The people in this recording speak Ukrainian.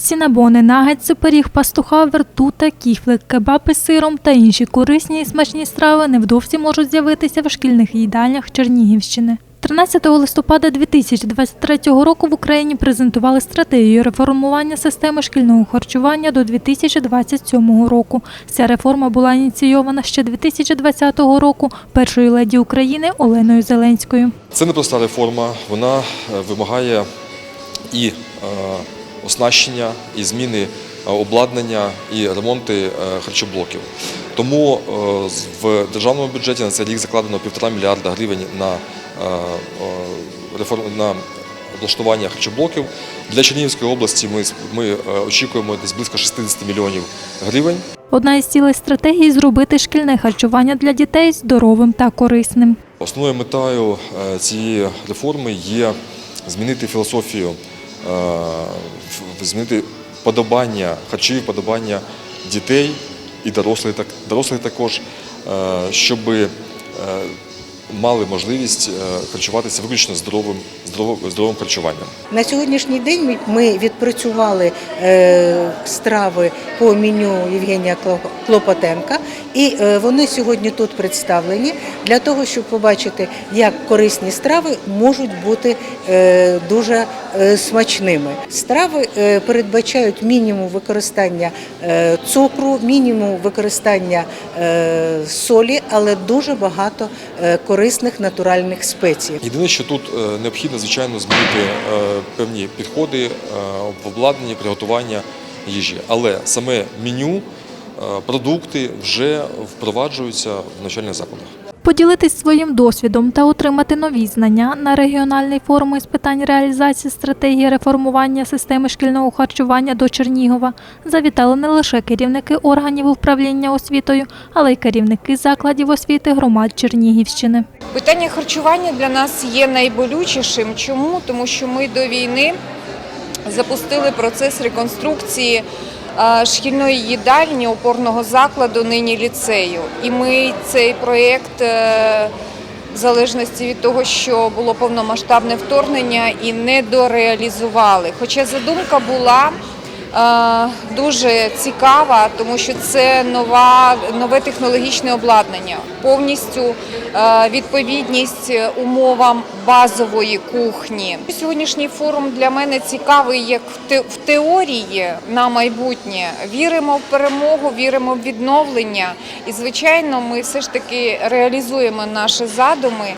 Сінабони, нагетси, пиріг, пастуха, вертута, кіфли, кебаб із сиром та інші корисні і смачні страви невдовзі можуть з'явитися в шкільних їдальнях Чернігівщини. 13 листопада 2023 року в Україні презентували стратегію реформування системи шкільного харчування до 2027 року. Ця реформа була ініційована ще 2020 року першою леді України Оленою Зеленською. Це непроста реформа, вона е, вимагає і е, оснащення, і зміни е, обладнання, і ремонти е, харчоблоків. Тому е, в державному бюджеті на цей рік закладено півтора мільярда гривень на, на облаштування харчоблоків. Для Чернігівської області ми, ми очікуємо десь близько 60 мільйонів гривень. Одна із цілей стратегії зробити шкільне харчування для дітей здоровим та корисним. Основною метою цієї реформи є змінити філософію, змінити подобання, харчові подобання дітей і дорослих, дорослих також, е, щоб мали можливість е, харчуватися виключно здоровим, здоровим, харчуванням. На сьогоднішній день ми- відпрацювали е, страви по меню Євгенія Кло- Клопотенка, і е, вони сьогодні тут представлені для того, щоб побачити, як корисні страви можуть бути дуже смачними. Страви передбачають мінімум використання цукру, мінімум використання солі, але дуже багато е, корисних натуральних спецій. Єдине, що тут е, необхідно, звичайно, змінити е, певні підходи е, в обладнанні приготування їжі. Але саме меню, продукти вже впроваджуються в навчальних закладах. Поділитись своїм досвідом та отримати нові знання на регіональний форум із питань реалізації стратегії реформування системи шкільного харчування до Чернігова завітали не лише керівники органів управління освітою, але й керівники закладів освіти громад Чернігівщини. Питання харчування для нас є найболючішим. Чому? Тому що ми до війни запустили процес реконструкції шкільної їдальні опорного закладу, нині ліцею. І ми цей проєкт, е, в залежності від того, що було повномасштабне вторгнення, і не дореалізували. Хоча задумка була. Е, Дуже цікава, тому що це нова, нове технологічне обладнання, повністю е, відповідність умовам базової кухні. Сьогоднішній форум для мене цікавий як в те- в теорії на майбутнє. Віримо в перемогу, віримо в відновлення, і звичайно, ми все ж таки реалізуємо наші задуми.